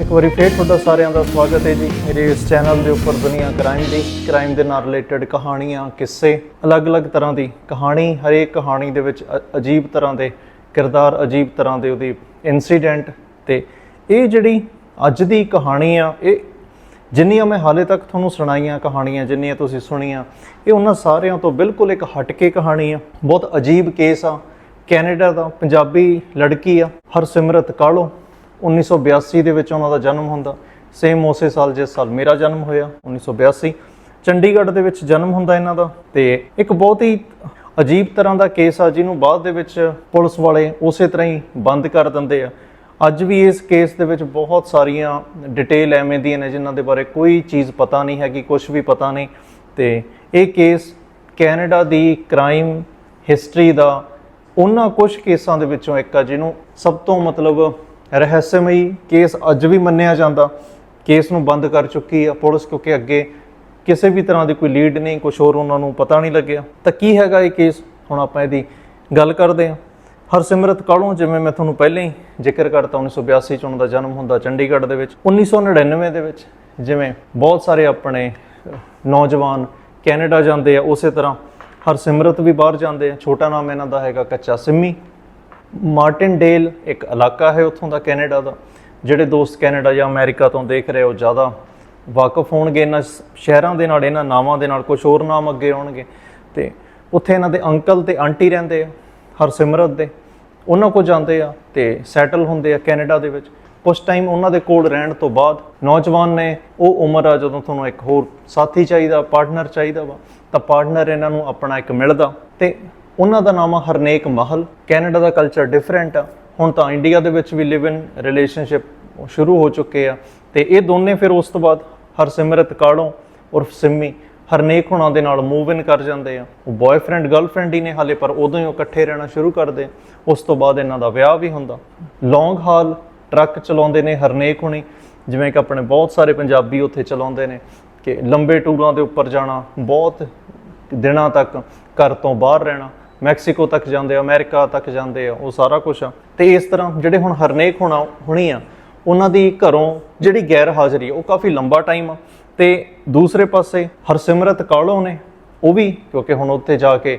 ਇੱਕ ਵਾਰੀ ਫੇਰ ਤੁਹਾਡਾ ਸਾਰਿਆਂ ਦਾ ਸਵਾਗਤ ਹੈ ਜੀ। ਮੇਰੇ ਇਸ ਚੈਨਲ ਦੇ ਉੱਪਰ ਦੁਨੀਆ ਕ੍ਰਾਈਮ ਦੀ ਕ੍ਰਾਈਮ ਦੇ ਨਾਲ ਰਿਲੇਟਡ ਕਹਾਣੀਆਂ, ਕਿੱਸੇ, ਅਲੱਗ-ਅਲੱਗ ਤਰ੍ਹਾਂ ਦੀ ਕਹਾਣੀ, ਹਰੇਕ ਕਹਾਣੀ ਦੇ ਵਿੱਚ ਅਜੀਬ ਤਰ੍ਹਾਂ ਦੇ ਕਿਰਦਾਰ, ਅਜੀਬ ਤਰ੍ਹਾਂ ਦੇ ਉਹਦੀ ਇਨਸੀਡੈਂਟ ਤੇ ਇਹ ਜਿਹੜੀ ਅੱਜ ਦੀ ਕਹਾਣੀ ਆ, ਇਹ ਜਿੰਨੀਆਂ ਮੈਂ ਹਾਲੇ ਤੱਕ ਤੁਹਾਨੂੰ ਸੁਣਾਈਆਂ ਕਹਾਣੀਆਂ, ਜਿੰਨੀਆਂ ਤੁਸੀਂ ਸੁਣੀਆਂ, ਇਹ ਉਹਨਾਂ ਸਾਰਿਆਂ ਤੋਂ ਬਿਲਕੁਲ ਇੱਕ ਹਟ ਕੇ ਕਹਾਣੀ ਆ। ਬਹੁਤ ਅਜੀਬ ਕੇਸ ਆ। ਕੈਨੇਡਾ ਦਾ ਪੰਜਾਬੀ ਲੜਕੀ ਆ, ਹਰਸਿਮਰਤ ਕਾਲੋ। 1982 ਦੇ ਵਿੱਚ ਉਹਨਾਂ ਦਾ ਜਨਮ ਹੁੰਦਾ। ਸੇਮ ਉਸੇ ਸਾਲ ਜਿਸ ਸਾਲ ਮੇਰਾ ਜਨਮ ਹੋਇਆ 1982 ਚੰਡੀਗੜ੍ਹ ਦੇ ਵਿੱਚ ਜਨਮ ਹੁੰਦਾ ਇਹਨਾਂ ਦਾ ਤੇ ਇੱਕ ਬਹੁਤ ਹੀ ਅਜੀਬ ਤਰ੍ਹਾਂ ਦਾ ਕੇਸ ਆ, ਜਿਹਨੂੰ ਬਾਅਦ ਦੇ ਵਿੱਚ ਪੁਲਿਸ ਵਾਲੇ ਉਸੇ ਤਰ੍ਹਾਂ ਹੀ ਬੰਦ ਕਰ ਦਿੰਦੇ ਆ। ਅੱਜ ਵੀ ਇਸ ਕੇਸ ਦੇ ਵਿੱਚ ਬਹੁਤ ਸਾਰੀਆਂ ਡਿਟੇਲ ਐਵੇਂ ਦੀਆਂ ਨੇ ਜਿਨ੍ਹਾਂ ਦੇ ਬਾਰੇ ਕੋਈ ਚੀਜ਼ ਪਤਾ ਨਹੀਂ ਹੈਗੀ ਕੁਝ ਵੀ ਪਤਾ ਨਹੀਂ। ਤੇ ਇਹ ਕੇਸ ਕੈਨੇਡਾ ਦੀ ਕ੍ਰਾਈਮ ਹਿਸਟਰੀ ਦਾ ਉਹਨਾਂ ਕੁਝ ਕੇਸਾਂ ਦੇ ਵਿੱਚੋਂ ਇੱਕ ਆ, ਜਿਹਨੂੰ ਸਭ ਤੋਂ ਮਤਲਬ ਰਹੱਸਮਈ ਕੇਸ ਅੱਜ ਵੀ ਮੰਨਿਆ ਜਾਂਦਾ। ਕੇਸ ਨੂੰ ਬੰਦ ਕਰ ਚੁੱਕੀ ਆ ਪੁਲਿਸ ਕਿਉਂਕਿ ਅੱਗੇ ਕਿਸੇ ਵੀ ਤਰ੍ਹਾਂ ਦੀ ਕੋਈ ਲੀਡ ਨਹੀਂ ਕੁਝ ਹੋਰ ਉਹਨਾਂ ਨੂੰ ਪਤਾ ਨਹੀਂ ਲੱਗਿਆ। ਤਾਂ ਕੀ ਹੈਗਾ ਇਹ ਕੇਸ? ਹੁਣ ਆਪਾਂ ਇਹਦੀ ਗੱਲ ਕਰਦੇ ਹਾਂ। ਹਰਸਿਮਰਤ ਕਾਲੋਂ ਜਿਵੇਂ ਮੈਂ ਤੁਹਾਨੂੰ ਪਹਿਲਾਂ ਹੀ ਜ਼ਿਕਰ ਕਰਤਾ 1982 ਚ ਉਹਨਾਂ ਦਾ ਜਨਮ ਹੁੰਦਾ ਚੰਡੀਗੜ੍ਹ ਦੇ ਵਿੱਚ 1999 ਦੇ ਵਿੱਚ। ਜਿਵੇਂ ਬਹੁਤ ਸਾਰੇ ਆਪਣੇ ਨੌਜਵਾਨ ਕੈਨੇਡਾ ਜਾਂਦੇ ਆ, ਉਸੇ ਤਰ੍ਹਾਂ ਹਰਸਿਮਰਤ ਵੀ ਬਾਹਰ ਜਾਂਦੇ ਆ। ਛੋਟਾ ਨਾਮ ਇਹਨਾਂ ਦਾ ਹੈਗਾ ਕੱਚਾ ਸਿੰਮੀ। ਮਾਰਟਿਨ ਡੇਲ ਇੱਕ ਇਲਾਕਾ ਹੈ ਉੱਥੋਂ ਦਾ ਕੈਨੇਡਾ ਦਾ, ਜਿਹੜੇ ਦੋਸਤ ਕੈਨੇਡਾ ਜਾਂ ਅਮਰੀਕਾ ਤੋਂ ਦੇਖ ਰਹੇ ਹੋ ਜ਼ਿਆਦਾ ਵਾਕਫ ਹੋਣਗੇ, ਇਹਨਾਂ ਸ਼- ਸ਼ਹਿਰਾਂ ਦੇ ਨਾਲ, ਇਹਨਾਂ ਨਾਵਾਂ ਦੇ ਨਾਲ ਕੁਝ ਹੋਰ ਨਾਮ ਅੱਗੇ ਆਉਣਗੇ। ਤੇ ਉੱਥੇ ਇਹਨਾਂ ਦੇ ਅੰਕਲ ਤੇ ਆਂਟੀ ਰਹਿੰਦੇ ਆ, ਹਰਸਿਮਰਤ ਦੇ, ਉਹਨਾਂ ਕੋਲ ਜਾਂਦੇ ਆ ਤੇ ਸੈਟਲ ਹੁੰਦੇ ਆ ਕੈਨੇਡਾ ਦੇ ਵਿੱਚ। ਕੁਝ ਟਾਈਮ ਉਹਨਾਂ ਦੇ ਕੋਲ ਰਹਿਣ ਤੋਂ ਬਾਅਦ ਨੌਜਵਾਨ ਨੇ, ਉਹ ਉਮਰ ਆ ਜਦੋਂ ਤੁਹਾਨੂੰ ਇੱਕ ਹੋਰ ਸਾਥੀ ਚਾਹੀਦਾ, ਪਾਰਟਨਰ ਚਾਹੀਦਾ ਵਾ, ਤਾਂ ਪਾਰਟਨਰ ਇਹਨਾਂ ਨੂੰ ਆਪਣਾ ਇੱਕ ਮਿਲਦਾ। ਤੇ ਉਹਨਾਂ ਦਾ ਨਾਮ ਆ ਹਰਨੇਕ ਮਹਲ। ਕੈਨੇਡਾ ਦਾ ਕਲਚਰ ਡਿਫਰੈਂਟ ਆ। ਹੁਣ ਤਾਂ ਇੰਡੀਆ ਦੇ ਵਿੱਚ ਵੀ ਲਿਵ ਇਨ ਰਿਲੇਸ਼ਨਸ਼ਿਪ ਸ਼ੁਰੂ ਹੋ ਚੁੱਕੇ ਆ। ਤੇ ਇਹ ਦੋਨੇ ਫਿਰ ਉਸ ਤੋਂ ਬਾਅਦ ਹਰਸਿਮਰਤ ਕਾਲੋਂ ਉਰਫ ਸਿੰਮੀ, ਹਰਨੇਕ ਹੁਣਾਂ ਦੇ ਨਾਲ ਮੂਵ ਇਨ ਕਰ ਜਾਂਦੇ ਆ। ਉਹ ਬॉयਫ੍ਰੈਂਡ ਗਰਲਫ੍ਰੈਂਡ ਹੀ ਨੇ ਹਾਲੇ, ਪਰ ਉਦੋਂ ਹੀ ਉਹ ਇਕੱਠੇ ਰਹਿਣਾ ਸ਼ੁਰੂ ਕਰਦੇ। ਉਸ ਤੋਂ ਬਾਅਦ ਇਹਨਾਂ ਦਾ ਵਿਆਹ ਵੀ ਹੁੰਦਾ। ਲੌਂਗ ਹਾਲ ਟਰੱਕ ਚਲਾਉਂਦੇ ਨੇ ਹਰਨੇਕ ਹੁਣੀ। ਜਿਵੇਂ ਕਿ ਆਪਣੇ ਬਹੁਤ ਸਾਰੇ ਪੰਜਾਬੀ ਉੱਥੇ ਚਲਾਉਂਦੇ ਨੇ ਕਿ ਲੰਬੇ ਟੂਰਾਂ ਦੇ ਉੱਪਰ ਜਾਣਾ, ਬਹੁਤ ਦਿਨਾਂ ਤੱਕ ਘਰ ਤੋਂ ਬਾਹਰ ਰਹਿਣਾ। ਮੈਕਸੀਕੋ ਤੱਕ ਜਾਂਦੇ ਆ, ਅਮਰੀਕਾ ਤੱਕ ਜਾਂਦੇ ਆ, ਉਹ ਸਾਰਾ ਕੁਝ ਆ। ਤੇ ਇਸ ਤਰ੍ਹਾਂ ਜਿਹੜੇ ਹੁਣ ਹਰਨੇਕ ਹੋਣਾ, ਹੋਣੀ ਆ, ਉਹਨਾਂ ਦੀ ਘਰੋਂ ਜਿਹੜੀ ਗੈਰ ਹਾਜ਼ਰੀ ਉਹ ਕਾਫੀ ਲੰਬਾ ਟਾਈਮ ਆ। ਤੇ ਦੂਸਰੇ ਪਾਸੇ ਹਰਸਿਮਰਤ ਕਾਲੋ ਨੇ, ਉਹ ਵੀ, ਕਿਉਂਕਿ ਹੁਣ ਉੱਥੇ ਜਾ ਕੇ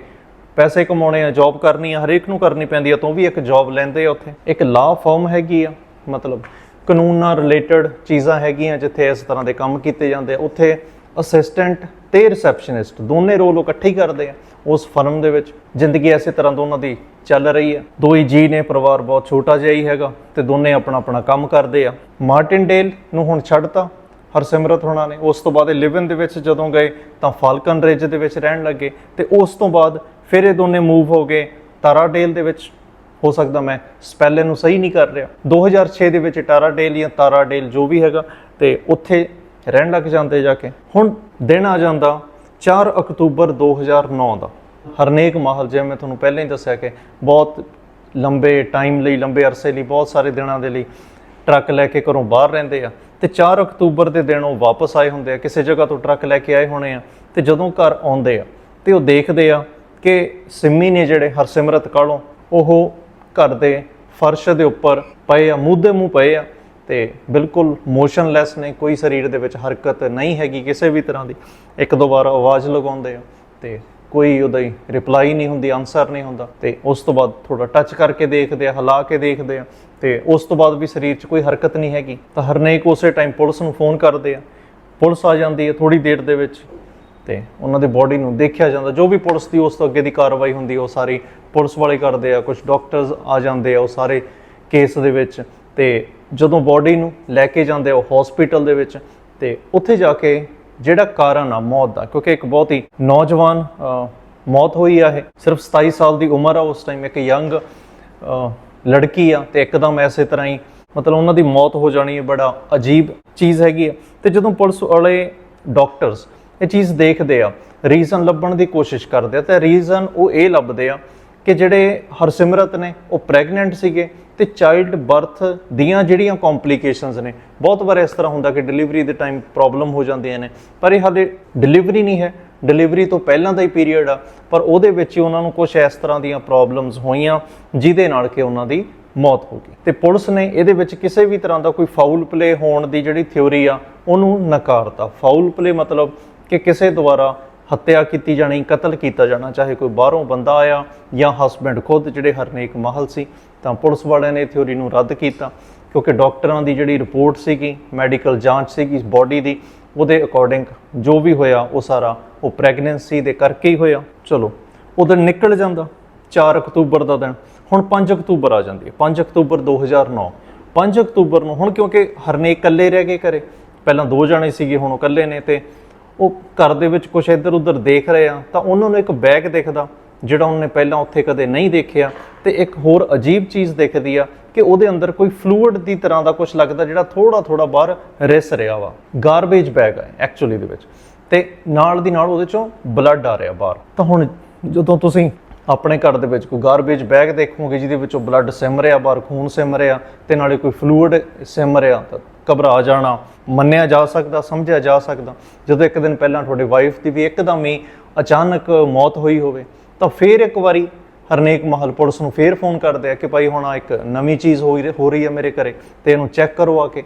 ਪੈਸੇ ਕਮਾਉਣੇ ਆ ਜੌਬ ਕਰਨੀ ਆ, ਹਰੇਕ ਨੂੰ ਕਰਨੀ ਪੈਂਦੀ ਆ, ਤਾਂ ਉਹ ਵੀ ਇੱਕ ਜੌਬ ਲੈਂਦੇ ਆ ਉੱਥੇ। ਇੱਕ ਲਾ ਫਰਮ ਹੈਗੀ ਆ, ਮਤਲਬ ਕਾਨੂੰਨ ਨਾਲ ਰਿਲੇਟਡ ਚੀਜ਼ਾਂ ਹੈਗੀਆਂ ਜਿੱਥੇ ਇਸ ਤਰ੍ਹਾਂ ਦੇ ਕੰਮ ਕੀਤੇ ਜਾਂਦੇ ਆ। ਉੱਥੇ ਅਸਿਸਟੈਂਟ ਤੇ ਰਿਸੈਪਸ਼ਨਿਸਟ ਦੋਨੇ ਰੋਲ ਇਕੱਠੇ ਹੀ ਕਰਦੇ ਆ। ਉਸ ਫਰਮ ਦੇ ਵਿੱਚ। ਜ਼ਿੰਦਗੀ ਐਸੇ ਤਰ੍ਹਾਂ ਦੋਨਾਂ ਦੀ ਚੱਲ ਰਹੀ ਹੈ। ਦੋ ਹੀ ਜੀ ਨੇ ਪਰਿਵਾਰ ਬਹੁਤ ਛੋਟਾ ਜਿਹਾ ਹੀ ਹੈਗਾ ਤੇ ਦੋਨੇ ਆਪਣਾ ਆਪਣਾ ਕੰਮ ਕਰਦੇ ਆ। ਮਾਰਟਿਨ ਡੇਲ ਨੂੰ ਹੁਣ ਛੱਡਤਾ ਹਰਸਿਮਰਤ ਹੋਣਾ ਨੇ। ਉਸ ਤੋਂ ਬਾਅਦ ਇਹ ਲਿਵਨ ਦੇ ਵਿੱਚ ਜਦੋਂ ਗਏ ਤਾਂ ਫਾਲਕਨ ਰਿਜ ਦੇ ਵਿੱਚ ਰਹਿਣ ਲੱਗੇ ਤੇ ਉਸ ਤੋਂ ਬਾਅਦ ਫਿਰ ਇਹ ਦੋਨੇ ਮੂਵ ਹੋ ਗਏ। ਤਾਰਾ ਡੇਲ ਦੇ ਵਿੱਚ ਹੋ ਸਕਦਾ ਮੈਂ ਸਪੈਲਿੰਗ ਨੂੰ ਸਹੀ ਨਹੀਂ ਕਰ ਰਿਹਾ। 2006 ਦੇ ਵਿੱਚ ਟਾਰਾ ਡੇਲ ਜਾਂ ਤਾਰਾ ਡੇਲ ਜੋ ਵੀ ਹੈਗਾ ਤੇ ਉੱਥੇ ਰਹਿਣ ਲੱਗ ਜਾਂਦੇ ਜਾ ਕੇ। ਹੁਣ ਦਿਨ ਆ ਜਾਂਦਾ 4 ਅਕਤੂਬਰ 2009 ਦਾ। ਹਰਨੇਕ ਮਾਹਲ, ਜਿਵੇਂ ਮੈਂ ਤੁਹਾਨੂੰ ਪਹਿਲਾਂ ਹੀ ਦੱਸਿਆ ਕਿ ਬਹੁਤ ਲੰਬੇ ਟਾਈਮ ਲਈ, ਲੰਬੇ ਅਰਸੇ ਲਈ, ਬਹੁਤ ਸਾਰੇ ਦਿਨਾਂ ਦੇ ਲਈ ਟਰੱਕ ਲੈ ਕੇ ਘਰੋਂ ਬਾਹਰ ਰਹਿੰਦੇ ਆ ਤੇ 4 ਅਕਤੂਬਰ ਦੇ ਦਿਨ ਉਹ ਵਾਪਸ ਆਏ ਹੁੰਦੇ ਆ, ਕਿਸੇ ਜਗ੍ਹਾ ਤੋਂ ਟਰੱਕ ਲੈ ਕੇ ਆਏ ਹੋਣੇ ਆ ਤੇ ਜਦੋਂ ਘਰ ਆਉਂਦੇ ਆ ਤੇ ਉਹ ਦੇਖਦੇ ਆ ਕਿ ਸਿੰਮੀ ਨੇ ਜਿਹੜੇ ਹਰਸਿਮਰਤ ਕਾਲੋਂ ਉਹ ਘਰ ਦੇ ਫਰਸ਼ ਦੇ ਉੱਪਰ ਪਏ ਆ ਮੂੰਹ ਦੇ ਮੂੰਹ ਪਏ ਆ ਤੇ ਬਿਲਕੁਲ ਮੋਸ਼ਨਲੈਸ ਨੇ, ਕੋਈ ਸਰੀਰ ਦੇ ਵਿੱਚ ਹਰਕਤ ਨਹੀਂ ਹੈਗੀ ਕਿਸੇ ਵੀ ਤਰ੍ਹਾਂ ਦੀ। ਇੱਕ ਦੋ ਵਾਰ ਆਵਾਜ਼ ਲਗਾਉਂਦੇ ਆ ਤੇ ਕੋਈ ਉਹਦਾ ਹੀ ਰਿਪਲਾਈ ਨਹੀਂ ਹੁੰਦੀ ਆਨਸਰ ਨਹੀਂ ਹੁੰਦਾ ਤੇ ਉਸ ਤੋਂ ਬਾਅਦ ਥੋੜਾ ਟੱਚ ਕਰਕੇ ਦੇਖਦੇ ਆ, ਹਿਲਾ ਕੇ ਦੇਖਦੇ ਆ ਤੇ ਉਸ ਤੋਂ ਬਾਅਦ ਵੀ ਸਰੀਰ 'ਚ ਕੋਈ ਹਰਕਤ ਨਹੀਂ ਹੈਗੀ। ਤਾਂ ਹਰਨੇਕ ਉਸੇ ਟਾਈਮ ਪੁਲਿਸ ਨੂੰ ਫੋਨ ਕਰਦੇ ਆ। ਪੁਲਿਸ ਆ ਜਾਂਦੀ ਹੈ ਥੋੜੀ ਦੇਰ ਦੇ ਵਿੱਚ ਤੇ ਉਹਨਾਂ ਦੇ ਬੋਡੀ ਨੂੰ ਦੇਖਿਆ ਜਾਂਦਾ। ਜੋ ਵੀ ਪੁਲਿਸ ਦੀ ਉਸ ਤੋਂ ਅੱਗੇ ਦੀ ਕਾਰਵਾਈ ਹੁੰਦੀ ਉਹ ਸਾਰੀ ਪੁਲਿਸ ਵਾਲੇ ਕਰਦੇ ਆ ਕੁਝ ਡਾਕਟਰਸ ਆ ਜਾਂਦੇ ਆ, ਉਹ ਸਾਰੇ ਕੇਸ ਦੇ ਵਿੱਚ। ਤੇ ਜਦੋਂ ਬੋਡੀ ਨੂੰ ਲੈ ਕੇ ਜਾਂਦੇ ਆ ਉਹ ਹਸਪੀਟਲ ਦੇ ਵਿੱਚ, ਤੇ ਉੱਥੇ ਜਾ ਕੇ ਜਿਹੜਾ ਕਾਰਨ ਆ, ਮੌਤ ਦਾ, ਕਿਉਂਕਿ ਇੱਕ ਬਹੁਤ ਹੀ ਨੌਜਵਾਨ ਮੌਤ ਹੋਈ ਆ ਇਹ। ਸਿਰਫ 27 ਸਾਲ ਦੀ ਉਮਰ ਆ ਉਸ ਟਾਈਮ ਇੱਕ ਯੰਗ ਲੜਕੀ ਆ ਤੇ ਇੱਕਦਮ ਐਸੇ ਤਰ੍ਹਾਂ ਹੀ ਮਤਲਬ ਉਹਨਾਂ ਦੀ ਮੌਤ ਹੋ ਜਾਣੀ ਹੈ ਬੜਾ ਅਜੀਬ ਚੀਜ਼ ਹੈਗੀ ਆ। ਤੇ ਜਦੋਂ ਪੁਲਿਸ ਵਾਲੇ ਡਾਕਟਰਸ ਇਹ ਚੀਜ਼ ਦੇਖਦੇ ਆ ਰੀਜ਼ਨ ਲੱਭਣ ਦੀ ਕੋਸ਼ਿਸ਼ ਕਰਦੇ ਆ, ਤੇ ਰੀਜ਼ਨ ਉਹ ਇਹ ਲੱਭਦੇ ਆ ਕਿ ਜਿਹੜੇ ਹਰਸਿਮਰਤ ਨੇ, ਉਹ ਪ੍ਰੈਗਨੈਂਟ ਸੀਗੇ ਤੇ ਚਾਈਲਡ ਬਰਥ ਦੀਆਂ ਜਿਹੜੀਆਂ ਕੰਪਲਿਕੇਸ਼ਨਸ ਨੇ, ਬਹੁਤ ਵਾਰ ਇਸ ਤਰ੍ਹਾਂ ਹੁੰਦਾ ਕਿ ਡਿਲੀਵਰੀ ਦੇ ਟਾਈਮ ਪ੍ਰੋਬਲਮ ਹੋ ਜਾਂਦੀਆਂ ਨੇ, ਪਰ ਇਹ ਹਾਲੇ ਡਿਲੀਵਰੀ ਨਹੀਂ ਹੈ। ਡਿਲੀਵਰੀ ਤੋਂ ਪਹਿਲਾਂ ਦਾ ਹੀ ਪੀਰੀਅਡ ਆ, ਪਰ ਉਹਦੇ ਵਿੱਚ ਹੀ ਉਹਨਾਂ ਨੂੰ ਕੁਝ ਇਸ ਤਰ੍ਹਾਂ ਦੀਆਂ ਪ੍ਰੋਬਲਮਸ ਹੋਈਆਂ, ਜਿਹਦੇ ਨਾਲ ਕਿ ਉਹਨਾਂ ਦੀ ਮੌਤ ਹੋ ਗਈ। ਤੇ ਪੁਲਿਸ ਨੇ ਇਹਦੇ ਵਿੱਚ ਕਿਸੇ ਵੀ ਤਰ੍ਹਾਂ ਦਾ ਕੋਈ ਫਾਊਲ ਪਲੇ ਹੋਣ ਦੀ ਜਿਹੜੀ ਥਿਉਰੀ ਆ, ਉਹਨੂੰ ਨਕਾਰਤਾ। ਫਾਊਲ ਪਲੇ ਮਤਲਬ ਕਿ ਕਿਸੇ ਦੁਆਰਾ ਹੱਤਿਆ ਕੀਤੀ ਜਾਣੀ, ਕਤਲ ਕੀਤਾ ਜਾਣਾ, ਚਾਹੇ ਕੋਈ ਬਾਹਰੋਂ ਬੰਦਾ ਆਇਆ ਜਾਂ ਹਸਬੈਂਡ ਖੁਦ ਜਿਹੜੇ ਹਰਨੇਕ ਮਾਹਲ ਸੀ ਤਾਂ ਪੁਲਿਸ ਵਾਲਿਆਂ ਨੇ ਥਿਉਰੀ ਨੂੰ ਰੱਦ ਕੀਤਾ ਕਿਉਂਕਿ ਡਾਕਟਰਾਂ ਦੀ ਜਿਹੜੀ ਰਿਪੋਰਟ ਸੀਗੀ ਮੈਡੀਕਲ ਜਾਂਚ ਸੀਗੀ ਇਸ ਬਾਡੀ ਦੀ, ਉਹਦੇ ਅਕੋਰਡਿੰਗ ਜੋ ਵੀ ਹੋਇਆ ਉਹ ਸਾਰਾ ਉਹ ਪ੍ਰੈਗਨੈਂਸੀ ਦੇ ਕਰਕੇ ਹੀ ਹੋਇਆ। ਚਲੋ ਉਦੋਂ ਨਿਕਲ ਜਾਂਦਾ 4 ਅਕਤੂਬਰ ਦਾ ਦਿਨ, ਹੁਣ 5 ਅਕਤੂਬਰ ਆ ਜਾਂਦੀ ਹੈ। 5 ਅਕਤੂਬਰ 2009 5 ਅਕਤੂਬਰ ਨੂੰ ਹੁਣ ਕਿਉਂਕਿ ਹਰਨੇਕ ਇਕੱਲੇ ਰਹਿ ਗਏ ਘਰੇ, ਪਹਿਲਾਂ ਦੋ ਜਾਣੇ ਸੀਗੇ, ਹੁਣ ਉਹ ਇਕੱਲੇ ਨੇ ਤੇ ਉਹ ਘਰ ਦੇ ਵਿੱਚ ਕੁਝ ਇੱਧਰ ਉੱਧਰ ਦੇਖ ਰਹੇ ਆ, ਤਾਂ ਉਹਨਾਂ ਨੂੰ ਇੱਕ ਬੈਗ ਦਿਖਦਾ। ਜਿਹੜਾ ਉਹਨੇ ਪਹਿਲਾਂ ਉੱਥੇ ਕਦੇ ਨਹੀਂ ਦੇਖਿਆ ਤੇ ਇੱਕ ਹੋਰ ਅਜੀਬ ਚੀਜ਼ ਦਿਖਦੀ ਆ ਕਿ ਉਹਦੇ ਅੰਦਰ ਕੋਈ ਫਲੂਇਡ ਦੀ ਤਰ੍ਹਾਂ ਦਾ ਕੁਝ ਲੱਗਦਾ ਜਿਹੜਾ ਥੋੜਾ ਥੋੜਾ ਬਾਹਰ ਰਿਸ ਰਿਹਾ ਵਾ ਗਾਰਬੇਜ ਬੈਗ ਹੈ ਐਕਚੁਅਲੀ ਦੇ ਵਿੱਚ। ਤੇ ਨਾਲ ਦੀ ਨਾਲ ਉਹਦੇ ਚੋਂ ਬਲੱਡ ਆ ਰਿਹਾ ਬਾਹਰ। ਤਾਂ ਹੁਣ ਜਦੋਂ ਤੁਸੀਂ ਆਪਣੇ ਘਰ ਦੇ ਵਿੱਚ ਕੋਈ ਗਾਰਬੇਜ ਬੈਗ ਦੇਖੋਗੇ ਜਿਹਦੇ ਵਿੱਚੋਂ ਬਲੱਡ ਸਿਮ ਰਿਹਾ, ਬਾਹਰ ਖੂਨ ਸਿਮ ਰਿਹਾ ਤੇ ਨਾਲੇ ਕੋਈ ਫਲੂਇਡ ਸਿਮ ਰਿਹਾ ਤਾਂ ਘਬਰਾ ਜਾਣਾ, ਮੰਨਿਆ ਜਾ ਸਕਦਾ, ਸਮਝਿਆ ਜਾ ਸਕਦਾ। ਜਦੋਂ ਇੱਕ ਦਿਨ ਪਹਿਲਾਂ ਤੁਹਾਡੇ ਵਾਈਫ ਦੀ ਵੀ ਇੱਕਦਮ ਹੀ ਅਚਾਨਕ ਮੌਤ ਹੋਈ ਹੋਵੇ ਤਾਂ ਫੇਰ ਇੱਕ ਵਾਰੀ ਹਰਨੇਕ ਮਹਲ ਪੁਲਿਸ ਨੂੰ ਫੇਰ ਫੋਨ ਕਰਦੇ ਆ ਕਿ ਭਾਈ ਹੁਣ ਆਹ ਇੱਕ ਨਵੀਂ ਚੀਜ਼ ਹੋ ਰਹੀ ਹੈ ਮੇਰੇ ਘਰੇ ਤੇ ਇਹਨੂੰ ਚੈੱਕ ਕਰੋ ਆ ਕੇ।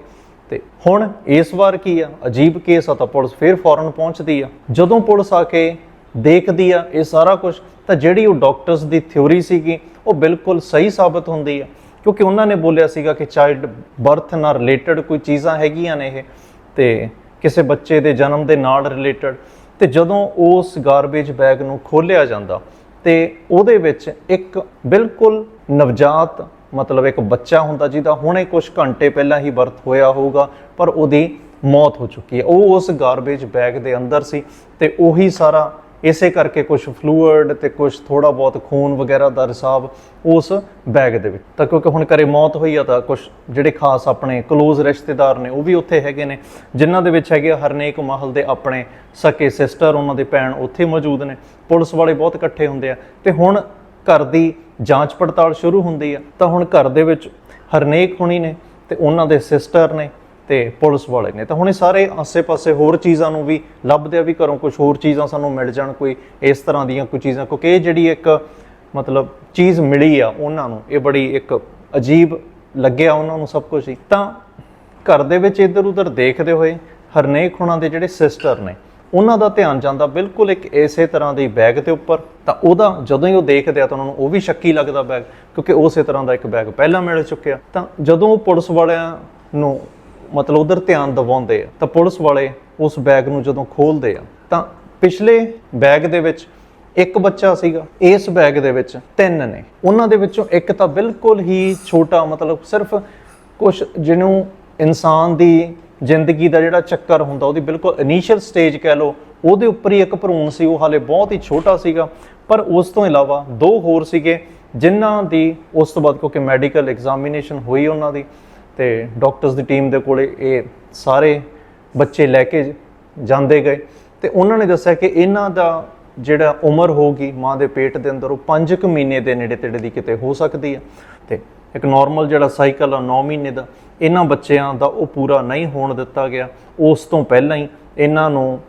ਤੇ ਹੁਣ ਇਸ ਵਾਰ ਕੀ ਆ? ਅਜੀਬ ਕੇਸ ਆ ਤਾਂ ਪੁਲਿਸ ਫੇਰ ਫੌਰਨ ਪਹੁੰਚਦੀ ਆ। ਜਦੋਂ ਪੁਲਿਸ ਆ ਕੇ ਦੇਖਦੀ ਆ ਇਹ ਸਾਰਾ ਕੁਝ ਤਾਂ ਜਿਹੜੀ ਉਹ ਡਾਕਟਰਸ ਦੀ ਥਿਉਰੀ ਸੀਗੀ, ਉਹ ਬਿਲਕੁਲ ਸਹੀ ਸਾਬਤ ਹੁੰਦੀ ਆ। ਕਿਉਂਕਿ ਉਹਨਾਂ ਨੇ ਬੋਲਿਆ ਸੀਗਾ ਕਿ ਚਾਈਲਡ ਬਰਥ ਨਾਲ ਰਿਲੇਟਡ ਕੋਈ ਚੀਜ਼ਾਂ ਹੈਗੀਆਂ ਨੇ ਇਹ, ਤੇ ਕਿਸੇ ਬੱਚੇ ਦੇ ਜਨਮ ਦੇ ਨਾਲ ਰਿਲੇਟਡ ਤੇ ਜਦੋਂ ਉਸ ਗਾਰਬੇਜ ਬੈਗ ਨੂੰ ਖੋਲ੍ਹਿਆ ਜਾਂਦਾ ਤੇ ਉਹਦੇ ਵਿੱਚ ਇੱਕ ਬਿਲਕੁਲ ਨਵਜਾਤ, ਮਤਲਬ ਇੱਕ ਬੱਚਾ ਹੁੰਦਾ ਜਿਹਦਾ ਹੁਣੇ ਕੁਝ ਘੰਟੇ ਪਹਿਲਾਂ ਹੀ ਬਰਥ ਹੋਇਆ ਹੋਊਗਾ, ਪਰ ਉਹਦੀ ਮੌਤ ਹੋ ਚੁੱਕੀ ਹੈ। ਉਹ ਉਸ ਗਾਰਬੇਜ ਬੈਗ ਦੇ ਅੰਦਰ ਸੀ ਤੇ ਉਹੀ ਸਾਰਾ ਇਸੇ ਕਰਕੇ ਕੁਝ ਫਲੂਇਡ ਤੇ ਕੁਝ ਥੋੜਾ ਬਹੁਤ ਖੂਨ ਵਗੈਰਾ ਦਾ ਰਿਸਾਬ ਉਸ ਬੈਗ ਦੇ ਵਿੱਚ। ਤਾਂ ਕਿਉਂਕਿ ਹੁਣ ਘਰੇ ਮੌਤ ਹੋਈ ਆ ਤਾਂ ਕੁਝ ਜਿਹੜੇ ਖਾਸ ਆਪਣੇ ক্লোਜ਼ ਰਿਸ਼ਤੇਦਾਰ ਨੇ, ਉਹ ਵੀ ਉੱਥੇ ਹੈਗੇ ਨੇ, ਜਿਨ੍ਹਾਂ ਦੇ ਵਿੱਚ ਹੈਗੇ ਆ ਹਰਨੇਕ ਮਹਲ ਦੇ ਆਪਣੇ ਸਕੇ ਸਿਸਟਰ ਉਹਨਾਂ ਦੇ ਭੈਣ ਉੱਥੇ ਮੌਜੂਦ ਨੇ। ਪੁਲਿਸ ਵਾਲੇ ਬਹੁਤ ਇਕੱਠੇ ਹੁੰਦੇ ਆ। ਤੇ ਹੁਣ ਘਰ ਦੀ ਜਾਂਚ ਪੜਤਾਲ ਸ਼ੁਰੂ ਹੁੰਦੀ ਆ। ਤਾਂ ਹੁਣ ਘਰ ਦੇ ਵਿੱਚ ਹਰਨੇਕ ਹੁਣੀ ਨੇ ਤੇ ਉਹਨਾਂ ਦੇ ਸਿਸਟਰ ਨੇ ਤੇ ਪੁਲਿਸ ਵਾਲੇ ਨੇ। ਤਾਂ ਹੁਣ ਇਹ ਸਾਰੇ ਆਸੇ-ਪਾਸੇ ਹੋਰ ਚੀਜ਼ਾਂ ਨੂੰ ਵੀ ਲੱਭਦੇ ਆ ਵੀ ਘਰੋਂ ਕੁਝ ਹੋਰ ਚੀਜ਼ਾਂ ਸਾਨੂੰ ਮਿਲ ਜਾਣ, ਕੋਈ ਇਸ ਤਰ੍ਹਾਂ ਦੀਆਂ ਕੋਈ ਚੀਜ਼ਾਂ। ਕਿਉਂਕਿ ਇਹ ਜਿਹੜੀ ਇੱਕ ਮਤਲਬ ਚੀਜ਼ ਮਿਲੀ ਆ ਉਹਨਾਂ ਨੂੰ, ਇਹ ਬੜੀ ਇੱਕ ਅਜੀਬ ਲੱਗਿਆ ਉਹਨਾਂ ਨੂੰ ਸਭ ਕੁਝ ਹੀ। ਤਾਂ ਘਰ ਦੇ ਵਿੱਚ ਇੱਧਰ ਉੱਧਰ ਦੇਖਦੇ ਹੋਏ ਹਰਨੇਕ ਹੁਣਾਂ ਦੇ ਜਿਹੜੇ ਸਿਸਟਰ ਨੇ, ਉਹਨਾਂ ਦਾ ਧਿਆਨ ਜਾਂਦਾ ਬਿਲਕੁਲ ਇੱਕ ਇਸੇ ਤਰ੍ਹਾਂ ਦੀ ਬੈਗ ਦੇ ਉੱਪਰ। ਤਾਂ ਉਹਦਾ ਜਦੋਂ ਹੀ ਉਹ ਦੇਖਦੇ ਆ ਤਾਂ ਉਹਨਾਂ ਨੂੰ ਉਹ ਵੀ ਸ਼ੱਕੀ ਲੱਗਦਾ ਬੈਗ, ਕਿਉਂਕਿ ਉਸੇ ਤਰ੍ਹਾਂ ਦਾ ਇੱਕ ਬੈਗ ਪਹਿਲਾਂ ਮਿਲ ਚੁੱਕਿਆ। ਤਾਂ ਜਦੋਂ ਉਹ ਪੁਲਿਸ ਵਾਲਿਆਂ ਨੂੰ ਮਤਲਬ ਉਧਰ ਧਿਆਨ ਦਿਵਾਉਂਦੇ ਆ, ਤਾਂ ਪੁਲਿਸ ਵਾਲੇ ਉਸ ਬੈਗ ਨੂੰ ਜਦੋਂ ਖੋਲਦੇ ਆ, ਤਾਂ ਪਿਛਲੇ ਬੈਗ ਦੇ ਵਿੱਚ ਇੱਕ ਬੱਚਾ ਸੀਗਾ, ਇਸ ਬੈਗ ਦੇ ਵਿੱਚ ਤਿੰਨ ਨੇ। ਉਹਨਾਂ ਦੇ ਵਿੱਚੋਂ ਇੱਕ ਤਾਂ ਬਿਲਕੁਲ ਹੀ ਛੋਟਾ, ਮਤਲਬ ਸਿਰਫ ਕੁਝ ਜਿਹਨੂੰ ਇਨਸਾਨ ਦੀ ਜ਼ਿੰਦਗੀ ਦਾ ਜਿਹੜਾ ਚੱਕਰ ਹੁੰਦਾ, ਉਹਦੀ ਬਿਲਕੁਲ ਇਨੀਸ਼ੀਅਲ ਸਟੇਜ ਕਹਿ ਲਓ, ਉਹਦੇ ਉੱਪਰ ਹੀ ਇੱਕ ਭਰੂਣ ਸੀ, ਉਹ ਹਾਲੇ ਬਹੁਤ ਹੀ ਛੋਟਾ ਸੀਗਾ। ਪਰ ਉਸ ਤੋਂ ਇਲਾਵਾ ਦੋ ਹੋਰ ਸੀਗੇ, ਜਿਨ੍ਹਾਂ ਦੀ ਉਸ ਤੋਂ ਬਾਅਦ ਕਿਉਂਕਿ ਮੈਡੀਕਲ ਐਗਜ਼ਾਮੀਨੇਸ਼ਨ ਹੋਈ ਉਹਨਾਂ ਦੀ ਤੇ ਡਾਕਟਰਸ ਦੀ ਟੀਮ ਦੇ ਕੋਲੇ ਇਹ ਸਾਰੇ ਬੱਚੇ ਲੈ ਕੇ ਜਾਂਦੇ ਗਏ ਤੇ ਉਹਨਾਂ ਨੇ ਦੱਸਿਆ ਕਿ ਇਹਨਾਂ ਦਾ ਜਿਹੜਾ ਉਮਰ ਹੋਗੀ ਮਾਂ ਦੇ ਪੇਟ ਦੇ ਅੰਦਰ, ਉਹ 5 ਕੁ ਮਹੀਨੇ ਦੇ ਨੇੜੇ ਤੇੜੇ ਦੀ ਕਿਤੇ ਹੋ ਸਕਦੀ ਹੈ। ਤੇ ਇੱਕ ਨਾਰਮਲ ਜਿਹੜਾ ਸਾਈਕਲ ਆ 9 ਮਹੀਨੇ ਦਾ, ਇਹਨਾਂ ਬੱਚਿਆਂ ਦਾ ਉਹ ਪੂਰਾ ਨਹੀਂ ਹੋਣ ਦਿੱਤਾ ਗਿਆ। ਉਸ ਤੋਂ ਪਹਿਲਾਂ ਹੀ ਇਹਨਾਂ ਨੂੰ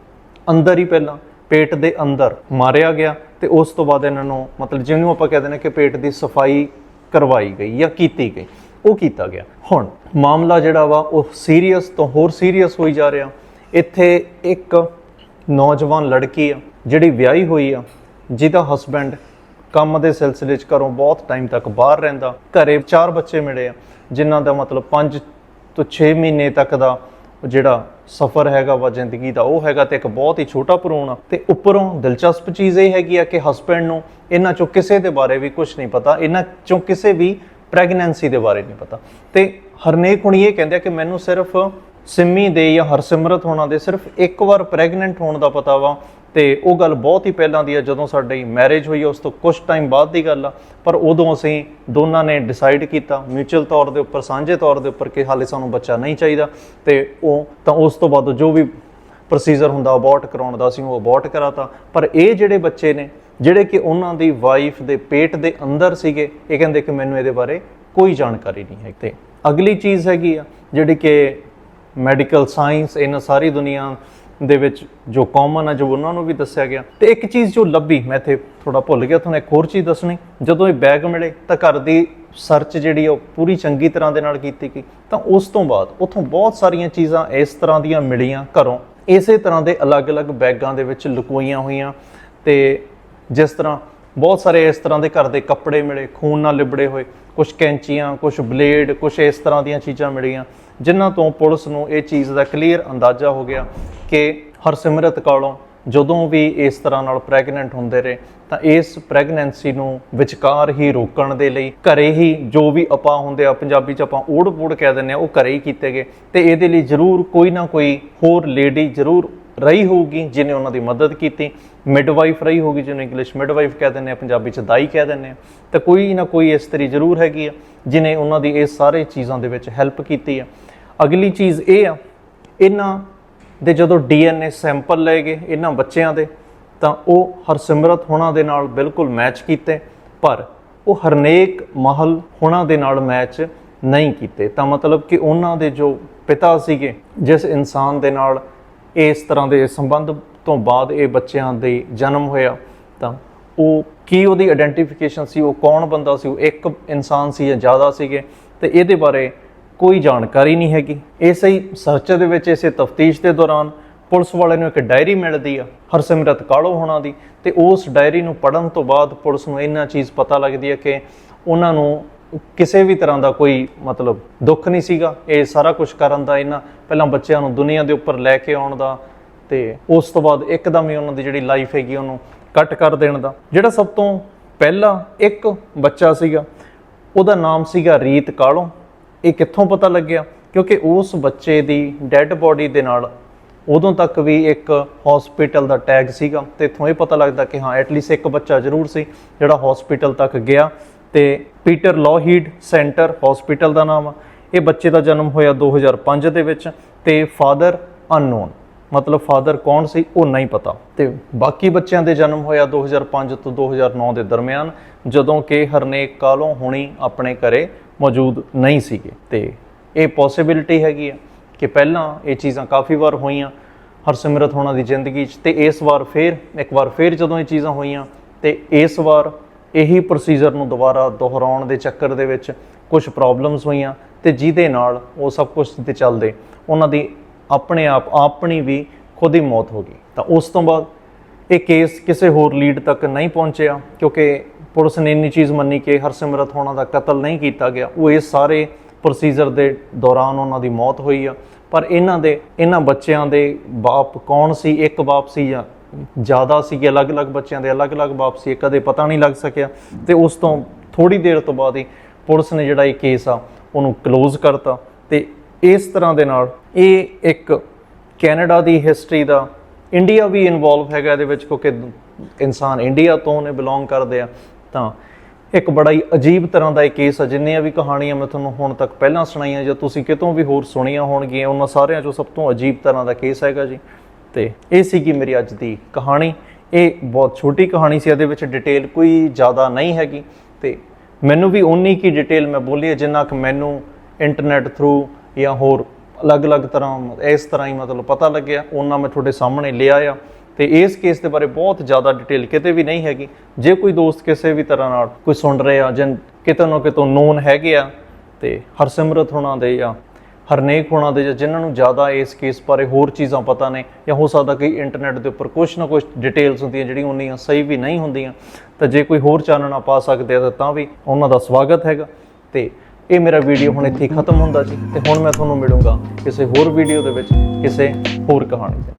ਅੰਦਰ ਹੀ ਪਹਿਲਾਂ ਪੇਟ ਦੇ ਅੰਦਰ ਮਾਰਿਆ ਗਿਆ ਤੇ ਉਸ ਤੋਂ ਬਾਅਦ ਇਹਨਾਂ ਨੂੰ ਮਤਲਬ ਜਿਹਨੂੰ ਆਪਾਂ ਕਹਿੰਦੇ ਨੇ ਕਿ ਪੇਟ ਦੀ ਸਫ਼ਾਈ ਕਰਵਾਈ ਗਈ ਜਾਂ ਕੀਤੀ ਗਈ। ਉਹ ਕੀਤਾ ਗਿਆ। ਹੁਣ ਮਾਮਲਾ ਜਿਹੜਾ ਵਾ, ਉਹ ਸੀਰੀਅਸ ਤੋਂ ਹੋਰ ਸੀਰੀਅਸ ਹੋਈ ਜਾ ਰਿਹਾ। ਇੱਥੇ ਇੱਕ ਨੌਜਵਾਨ ਲੜਕੀ ਆ, ਜਿਹੜੀ ਵਿਆਹੀ ਹੋਈ ਆ, ਜਿਹਦਾ ਹਸਬੈਂਡ ਕੰਮ ਦੇ ਸਿਲਸਿਲੇ 'ਚ ਘਰੋਂ ਬਹੁਤ ਟਾਈਮ ਤੱਕ ਬਾਹਰ ਰਹਿੰਦਾ। ਘਰੇ ਚਾਰ ਬੱਚੇ ਮਿਲੇ ਆ, ਜਿਨ੍ਹਾਂ ਦਾ ਮਤਲਬ 5 ਤੋਂ 6 ਮਹੀਨੇ ਤੱਕ ਦਾ ਜਿਹੜਾ ਸਫ਼ਰ ਹੈਗਾ ਵਾ, ਜ਼ਿੰਦਗੀ ਦਾ ਉਹ ਹੈਗਾ ਤੇ ਇੱਕ ਬਹੁਤ ਹੀ ਛੋਟਾ ਭਰੂਣ ਆ। ਤੇ ਉੱਪਰੋਂ ਦਿਲਚਸਪ ਚੀਜ਼ ਇਹ ਹੈਗੀ ਆ ਕਿ ਹਸਬੈਂਡ ਨੂੰ ਇਹਨਾਂ ਚੋਂ ਕਿਸੇ ਦੇ ਬਾਰੇ ਵੀ ਕੁਝ ਨਹੀਂ ਪਤਾ, ਇਹਨਾਂ ਚੋਂ ਕਿਸੇ ਵੀ ਪ੍ਰੈਗਨੈਂਸੀ ਦੇ ਬਾਰੇ ਨਹੀਂ ਪਤਾ। ਤੇ ਹਰਨੇਕ ਹੁਣੀ ਇਹ ਕਹਿੰਦੇ ਆ ਕਿ ਮੈਨੂੰ ਸਿਰਫ ਸਿੰਮੀ ਦੇ ਜਾਂ ਹਰਸਿਮਰਤ ਹੋਣਾ ਦੇ ਸਿਰਫ ਇੱਕ ਵਾਰ ਪ੍ਰੈਗਨੈਂਟ ਹੋਣ ਦਾ ਪਤਾ ਵਾ ਤੇ ਉਹ ਗੱਲ ਬਹੁਤ ਹੀ ਪਹਿਲਾਂ ਦੀ ਆ, ਜਦੋਂ ਸਾਡੀ ਮੈਰਿਜ ਹੋਈ ਉਸ ਤੋਂ ਕੁਝ ਟਾਈਮ ਬਾਅਦ ਦੀ ਗੱਲ ਆ। ਪਰ ਉਦੋਂ ਅਸੀਂ ਦੋਨਾਂ ਨੇ ਡਿਸਾਈਡ ਕੀਤਾ ਮਿਊਚੁਅਲ ਤੌਰ ਦੇ ਉੱਪਰ, ਸਾਂਝੇ ਤੌਰ ਦੇ ਉੱਪਰ ਕਿ ਹਾਲੇ ਸਾਨੂੰ ਬੱਚਾ ਨਹੀਂ ਚਾਹੀਦਾ। ਤੇ ਉਹ ਤਾਂ ਉਸ ਤੋਂ ਬਾਅਦ ਜੋ ਵੀ ਪ੍ਰੋਸੀਜਰ ਹੁੰਦਾ ਅਬੋਰਟ ਕਰਾਉਣ ਦਾ ਸੀ, ਉਹ ਅਬੋਰਟ ਕਰਾਤਾ। ਪਰ ਇਹ ਜਿਹੜੇ ਬੱਚੇ ਨੇ ਜਿਹੜੇ ਕਿ ਉਹਨਾਂ ਦੀ ਵਾਈਫ ਦੇ ਪੇਟ ਦੇ ਅੰਦਰ ਸੀਗੇ, ਇਹ ਕਹਿੰਦੇ ਕਿ ਮੈਨੂੰ ਇਹਦੇ ਬਾਰੇ ਕੋਈ ਜਾਣਕਾਰੀ ਨਹੀਂ ਹੈ ਤੇ ਅਗਲੀ ਚੀਜ਼ ਹੈਗੀ ਆ, ਜਿਹੜੀ ਕਿ ਮੈਡੀਕਲ ਸਾਇੰਸ ਇਹਨਾਂ ਸਾਰੀ ਦੁਨੀਆ ਦੇ ਵਿੱਚ ਜੋ ਕਾਮਨ ਆ, ਜੋ ਉਹਨਾਂ ਨੂੰ ਵੀ ਦੱਸਿਆ ਗਿਆ। ਤੇ ਇੱਕ ਚੀਜ਼ ਜੋ ਲੱਭੀ, ਮੈਂ ਇੱਥੇ ਥੋੜਾ ਭੁੱਲ ਗਿਆ, ਤੁਹਾਨੂੰ ਇੱਕ ਹੋਰ ਚੀਜ਼ ਦੱਸਣੀ। ਜਦੋਂ ਇਹ ਬੈਗ ਮਿਲੇ, ਤਾਂ ਘਰ ਦੀ ਸਰਚ ਜਿਹੜੀ ਆ, ਉਹ ਪੂਰੀ ਚੰਗੀ ਤਰ੍ਹਾਂ ਦੇ ਨਾਲ ਕੀਤੀ ਗਈ। ਤਾਂ ਉਸ ਤੋਂ ਬਾਅਦ ਉੱਥੋਂ ਬਹੁਤ ਸਾਰੀਆਂ ਚੀਜ਼ਾਂ ਇਸ ਤਰ੍ਹਾਂ ਦੀਆਂ ਮਿਲੀਆਂ ਘਰੋਂ। ਇਸੇ ਤਰ੍ਹਾਂ ਦੇ ਅਲੱਗ-ਅਲੱਗ ਬੈਗਾਂ ਦੇ ਵਿੱਚ ਲੁਕੋਈਆਂ ਹੋਈਆਂ ਤੇ ਜਿਸ ਤਰ੍ਹਾਂ ਬਹੁਤ ਸਾਰੇ ਇਸ ਤਰ੍ਹਾਂ ਦੇ ਘਰ ਦੇ ਕੱਪੜੇ ਮਿਲੇ, ਖੂਨ ਨਾਲ ਲਿਬੜੇ ਹੋਏ ਕੁਝ ਕੈਂਚੀਆਂ ਕੁਝ ਬਲੇਡ ਕੁਝ ਇਸ ਤਰ੍ਹਾਂ ਦੀਆਂ ਚੀਜ਼ਾਂ ਮਿਲੀਆਂ, ਜਿਨ੍ਹਾਂ ਤੋਂ ਪੁਲਿਸ ਨੂੰ ਇਹ ਚੀਜ਼ ਦਾ ਕਲੀਅਰ ਅੰਦਾਜ਼ਾ ਹੋ ਗਿਆ ਕਿ ਹਰਸਿਮਰਤ ਕੌਲੋਂ ਜਦੋਂ ਵੀ ਇਸ ਤਰ੍ਹਾਂ ਨਾਲ ਪ੍ਰੈਗਨੈਂਟ ਹੁੰਦੇ ਰਹੇ, ਤਾਂ ਇਸ ਪ੍ਰੈਗਨੈਂਸੀ ਨੂੰ ਵਿਚਕਾਰ ਹੀ ਰੋਕਣ ਦੇ ਲਈ ਘਰੇ ਹੀ ਜੋ ਵੀ ਆਪਾਂ ਹੁੰਦੇ ਆ, ਪੰਜਾਬੀ ਚ ਆਪਾਂ ਓੜ-ਪੋੜ ਕਹਿ ਦਿੰਦੇ ਆ, ਉਹ ਘਰੇ ਹੀ ਕੀਤੇ ਗਏ ਤੇ ਇਹਦੇ ਲਈ ਜ਼ਰੂਰ ਕੋਈ ਨਾ ਕੋਈ ਹੋਰ ਲੇਡੀ ਜ਼ਰੂਰ ਰਹੀ ਹੋਊਗੀ, ਜਿਨੇ ਉਹਨਾਂ ਦੀ ਮਦਦ ਕੀਤੀ। ਮਿਡਵਾਈਫ ਰਹੀ ਹੋਊਗੀ, ਜਿਹਨੂੰ ਇੰਗਲਿਸ਼ ਮਿਡਵਾਈਫ ਕਹਿ ਦਿੰਦੇ ਆ, ਪੰਜਾਬੀ ਚ ਦਾਈ ਕਹਿ ਦਿੰਦੇ ਆ। ਤਾਂ ਕੋਈ ਨਾ ਕੋਈ ਇਸਤਰੀ ਜ਼ਰੂਰ ਹੈਗੀ ਆ, ਜਿਨੇ ਉਹਨਾਂ ਦੀ ਇਹ ਸਾਰੇ ਚੀਜ਼ਾਂ ਦੇ ਵਿੱਚ ਹੈਲਪ ਕੀਤੀ ਆ। ਅਗਲੀ ਚੀਜ਼ ਇਹ ਆ, ਇਹਨਾਂ ਦੇ ਜਦੋਂ ਡੀਐਨਏ ਸੈਂਪਲ ਲਏ ਗਏ, ਇਹਨਾਂ ਬੱਚਿਆਂ ਦੇ, ਤਾਂ ਉਹ ਹਰਸਿਮਰਤ ਹੋਣਾ ਦੇ ਨਾਲ ਬਿਲਕੁਲ ਮੈਚ ਕੀਤੇ, ਪਰ ਉਹ ਹਰਨੇਕ ਮਹਲ ਹੋਣਾ ਦੇ ਨਾਲ ਮੈਚ ਨਹੀਂ ਕੀਤੇ। ਤਾਂ ਮਤਲਬ ਕਿ ਉਹਨਾਂ ਦੇ ਜੋ ਪਿਤਾ ਸੀਗੇ, ਜਿਸ ਇਨਸਾਨ ਦੇ ਨਾਲ ਇਸ ਤਰ੍ਹਾਂ ਦੇ ਸੰਬੰਧ ਤੋਂ ਬਾਅਦ ਇਹ ਬੱਚਿਆਂ ਦੇ ਜਨਮ ਹੋਇਆ, ਤਾਂ ਉਹ ਕੀ ਉਹਦੀ ਆਇਡੈਂਟੀਫਿਕੇਸ਼ਨ ਸੀ, ਉਹ ਕੌਣ ਬੰਦਾ ਸੀ, ਉਹ ਇੱਕ ਇਨਸਾਨ ਸੀ ਜਾਂ ਜ਼ਿਆਦਾ ਸੀਗੇ, ਤੇ ਇਹਦੇ ਬਾਰੇ ਕੋਈ ਜਾਣਕਾਰੀ ਨਹੀਂ ਹੈਗੀ। ਇਸੇ ਹੀ ਸਰਚ ਦੇ ਵਿੱਚ, ਇਸੇ ਤਫਤੀਸ਼ ਦੇ ਦੌਰਾਨ ਪੁਲਿਸ ਵਾਲੇ ਨੂੰ ਇੱਕ ਡਾਇਰੀ ਮਿਲਦੀ ਆ, ਹਰਸਿਮਰਤ ਕਾਲੋ ਹੋਣਾ ਦੀ, ਤੇ ਉਸ ਡਾਇਰੀ ਨੂੰ ਪੜਨ ਤੋਂ ਬਾਅਦ ਪੁਲਿਸ ਨੂੰ ਇਹਨਾਂ ਚੀਜ਼ ਪਤਾ ਲੱਗਦੀ ਹੈ ਕਿ ਉਹਨਾਂ ਨੂੰ ਕਿਸੇ ਵੀ ਤਰ੍ਹਾਂ ਦਾ ਕੋਈ ਮਤਲਬ ਦੁੱਖ ਨਹੀਂ ਸੀਗਾ। ਇਹ ਸਾਰਾ ਕੁਝ ਕਰਨ ਦਾ ਇਹਨਾਂ ਪਹਿਲਾਂ ਬੱਚਿਆਂ ਨੂੰ ਦੁਨੀਆ ਦੇ ਉੱਪਰ ਲੈ ਕੇ ਆਉਣ ਦਾ ਤੇ ਉਸ ਤੋਂ ਬਾਅਦ ਇੱਕਦਮ ਹੀ ਉਹਨਾਂ ਦੀ ਜਿਹੜੀ ਲਾਈਫ ਹੈਗੀ ਉਹਨੂੰ ਕੱਟ ਕਰ ਦੇਣ ਦਾ। ਜਿਹੜਾ ਸਭ ਤੋਂ ਪਹਿਲਾ ਇੱਕ ਬੱਚਾ ਸੀਗਾ, ਉਹਦਾ ਨਾਮ ਸੀਗਾ ਰੀਤ ਕਾਲੋਂ। ਇਹ ਕਿੱਥੋਂ ਪਤਾ ਲੱਗਿਆ? ਕਿਉਂਕਿ ਉਸ ਬੱਚੇ ਦੀ ਡੈੱਡ ਬੋਡੀ ਦੇ ਨਾਲ ਉਦੋਂ ਤੱਕ ਵੀ ਇੱਕ ਹਸਪੀਟਲ ਦਾ ਟੈਗ ਸੀਗਾ ਤੇ ਇਥੋਂ ਇਹ ਪਤਾ ਲੱਗਦਾ ਕਿ ਹਾਂ ਐਟਲੀਸਟ ਇੱਕ ਬੱਚਾ ਜ਼ਰੂਰ ਸੀ ਜਿਹੜਾ ਹਸਪੀਟਲ ਤੱਕ ਗਿਆ। ਤੇ ਪੀਟਰ ਲੋਹੀਡ ਸੈਂਟਰ ਹਸਪੀਟਲ ਦਾ ਨਾਮ ਆ। ਇਹ ਬੱਚੇ ਦਾ ਜਨਮ ਹੋਇਆ 2005 ਦੇ ਵਿੱਚ ਤੇ ਫਾਦਰ ਅਨਨੋਨ। ਮਤਲਬ ਫਾਦਰ ਕੌਣ ਸੀ ਉਹ ਨਹੀਂ ਪਤਾ। ਤੇ ਬਾਕੀ ਬੱਚਿਆਂ ਦੇ ਜਨਮ ਹੋਇਆ 2005 ਤੋਂ 2009 ਦੇ ਦਰਮਿਆਨ, ਜਦੋਂ ਕਿ ਹਰਨੇਕ ਕਾਲੋਂ ਹੁਣੀ ਆਪਣੇ ਘਰੇ ਮੌਜੂਦ ਨਹੀਂ ਸੀਗੇ। ਤੇ ਇਹ ਪੋਸਿਬਿਲਿਟੀ ਹੈਗੀ ਆ ਕਿ ਪਹਿਲਾਂ ਇਹ ਚੀਜ਼ਾਂ ਕਾਫੀ ਵਾਰ ਹੋਈਆਂ ਹਰਸਿਮਰਤ ਹੋਣਾ ਦੀ ਜ਼ਿੰਦਗੀ 'ਚ ਤੇ ਇਸ ਵਾਰ ਫੇਰ, ਇੱਕ ਵਾਰ ਫੇਰ ਜਦੋਂ ਇਹ ਚੀਜ਼ਾਂ ਹੋਈਆਂ, ਤੇ ਇਸ ਵਾਰ ਇਹੀ ਪ੍ਰੋਸੀਜਰ ਨੂੰ ਦੁਬਾਰਾ ਦੁਹਰਾਉਣ ਦੇ ਚੱਕਰ ਦੇ ਵਿੱਚ ਕੁਝ ਪ੍ਰੋਬਲਮਸ ਹੋਈਆਂ ਤੇ ਜਿਹਦੇ ਨਾਲ ਉਹ ਸਭ ਕੁਝ ਦੇ ਚੱਲਦੇ। ਉਹਨਾਂ ਦੀ ਆਪਣੇ ਆਪ, ਆਪਣੀ ਵੀ ਖੁਦ ਹੀ ਮੌਤ ਹੋ ਗਈ। ਤਾਂ ਉਸ ਤੋਂ ਬਾਅਦ ਇਹ ਕੇਸ ਕਿਸੇ ਹੋਰ ਲੀਡ ਤੱਕ ਨਹੀਂ ਪਹੁੰਚਿਆ, ਕਿਉਂਕਿ ਪੁਲਿਸ ਨੇ ਇੰਨੀ ਚੀਜ਼ ਮੰਨੀ ਕਿ ਹਰਸਿਮਰਤ ਹੋਣਾ ਦਾ ਕਤਲ ਨਹੀਂ ਕੀਤਾ ਗਿਆ। ਉਹ ਇਹ ਸਾਰੇ ਪ੍ਰੋਸੀਜਰ ਦੇ ਦੌਰਾਨ ਉਹਨਾਂ ਦੀ ਮੌਤ ਹੋਈ ਆ। ਪਰ ਇਹਨਾਂ ਦੇ, ਇਹਨਾਂ ਬੱਚਿਆਂ ਦੇ ਬਾਪ ਕੌਣ ਸੀ, ਇੱਕ ਬਾਪ ਸੀ ਜਾਂ ਜ਼ਿਆਦਾ ਸੀਗੇ, ਅਲੱਗ-ਅਲੱਗ ਬੱਚਿਆਂ ਦੇ ਅਲੱਗ-ਅਲੱਗ ਬਾਪ ਸੀ ਕਦੇ ਪਤਾ ਨਹੀਂ ਲੱਗ ਸਕਿਆ। ਤੇ ਉਸ ਤੋਂ ਥੋੜੀ ਦੇਰ ਤੋਂ ਬਾਅਦ ਹੀ ਪੁਲਿਸ ਨੇ ਜਿਹੜਾ ਇਹ ਕੇਸ ਆ, ਉਹਨੂੰ ਕਲੋਜ਼ ਕਰਤਾ। ਤੇ ਇਸ ਤਰ੍ਹਾਂ ਦੇ ਨਾਲ ਇਹ ਇੱਕ ਕੈਨੇਡਾ ਦੀ ਹਿਸਟਰੀ ਦਾ, ਇੰਡੀਆ ਵੀ ਇਨਵੋਲਵ ਹੈਗਾ ਇਹਦੇ ਵਿੱਚ, ਕਿਉਂਕਿ ਇਨਸਾਨ ਇੰਡੀਆ ਤੋਂ ਨੇ ਬਿਲੋਂਗ ਕਰਦੇ ਆ। ਤਾਂ ਇੱਕ ਬੜਾ ਹੀ ਅਜੀਬ ਤਰ੍ਹਾਂ ਦਾ ਇਹ ਕੇਸ ਆ, ਜਿੰਨੀਆਂ ਵੀ ਕਹਾਣੀਆਂ ਮੈਂ ਤੁਹਾਨੂੰ ਹੁਣ ਤੱਕ ਪਹਿਲਾਂ ਸੁਣਾਈਆਂ ਜਾਂ ਤੁਸੀਂ ਕਿਤੋਂ ਵੀ ਹੋਰ ਸੁਣੀਆਂ ਹੋਣਗੀਆਂ, ਉਹਨਾਂ ਸਾਰਿਆਂ ਚੋਂ ਸਭ ਤੋਂ ਅਜੀਬ ਤਰ੍ਹਾਂ ਦਾ ਕੇਸ ਹੈਗਾ ਜੀ। ਤੇ ਇਹ ਸੀਗੀ ਮੇਰੀ ਅੱਜ ਦੀ ਕਹਾਣੀ। ਇਹ ਬਹੁਤ ਛੋਟੀ ਕਹਾਣੀ ਸੀ, ਇਹਦੇ ਵਿੱਚ ਡਿਟੇਲ ਕੋਈ ਜ਼ਿਆਦਾ ਨਹੀਂ ਹੈਗੀ। ਤੇ ਮੈਨੂੰ ਵੀ ਉਨੀ ਕੀ ਡਿਟੇਲ ਮੈਂ ਬੋਲੀ ਹੈ, ਜਿੰਨਾ ਕਿ ਮੈਨੂੰ ਇੰਟਰਨੈਟ ਥਰੂ ਜਾਂ ਹੋਰ ਅਲੱਗ-ਅਲੱਗ ਤਰ੍ਹਾਂ, ਇਸ ਤਰ੍ਹਾਂ ਹੀ ਮਤਲਬ ਪਤਾ ਲੱਗਿਆ ਉਹਨਾਂ ਮੈਂ ਤੁਹਾਡੇ ਸਾਹਮਣੇ ਲਿਆ ਆ ਤੇ ਇਸ ਕੇਸ ਦੇ ਬਾਰੇ ਬਹੁਤ ਜ਼ਿਆਦਾ ਡਿਟੇਲ ਕਿਤੇ ਵੀ ਨਹੀਂ ਹੈਗੀ। ਜੇ ਕੋਈ ਦੋਸਤ ਕਿਸੇ ਵੀ ਤਰ੍ਹਾਂ ਨਾਲ ਕੋਈ ਸੁਣ ਰਿਹਾ ਜਾਂ ਕਿਤੇ ਨਾ ਕਿਤੋਂ ਨੋਨ ਹੈਗੇ ਆ, ਤੇ ਹਰਸਿਮਰਤ ਹੋਣਾ ਦੇ ਜਾਂ ਹਰਨੇਕ ਹੋਣਾ ਦੇ ਜਾਂ ਜਿਨ੍ਹਾਂ ਨੂੰ ਜ਼ਿਆਦਾ ਇਸ ਕੇਸ ਬਾਰੇ ਹੋਰ ਚੀਜ਼ਾਂ ਪਤਾ ਨੇ ਜਾਂ ਹੋ ਸਕਦਾ ਕਿ ਇੰਟਰਨੈਟ ਦੇ ਉੱਪਰ ਕੁਝ ਨਾ ਕੁਝ ਡਿਟੇਲਸ ਹੁੰਦੀਆਂ ਜਿਹੜੀਆਂ ਉਨੀਆਂ ਸਹੀ ਵੀ ਨਹੀਂ ਹੁੰਦੀਆਂ, ਤਾਂ ਜੇ ਕੋਈ ਹੋਰ ਚਾਨਣਾ ਪਾ ਸਕਦੇ ਆ ਤਾਂ ਵੀ ਉਹਨਾਂ ਦਾ ਸਵਾਗਤ ਹੈਗਾ। ਤੇ ਇਹ ਮੇਰਾ ਵੀਡੀਓ ਹੁਣ ਇੱਥੇ ਖਤਮ ਹੁੰਦਾ ਜੀ, ਤੇ ਹੁਣ ਮੈਂ ਤੁਹਾਨੂੰ ਮਿਲੂੰਗਾ ਕਿਸੇ ਹੋਰ ਵੀਡੀਓ ਦੇ ਵਿੱਚ ਕਿਸੇ ਹੋਰ ਕਹਾਣੀ ਦੇ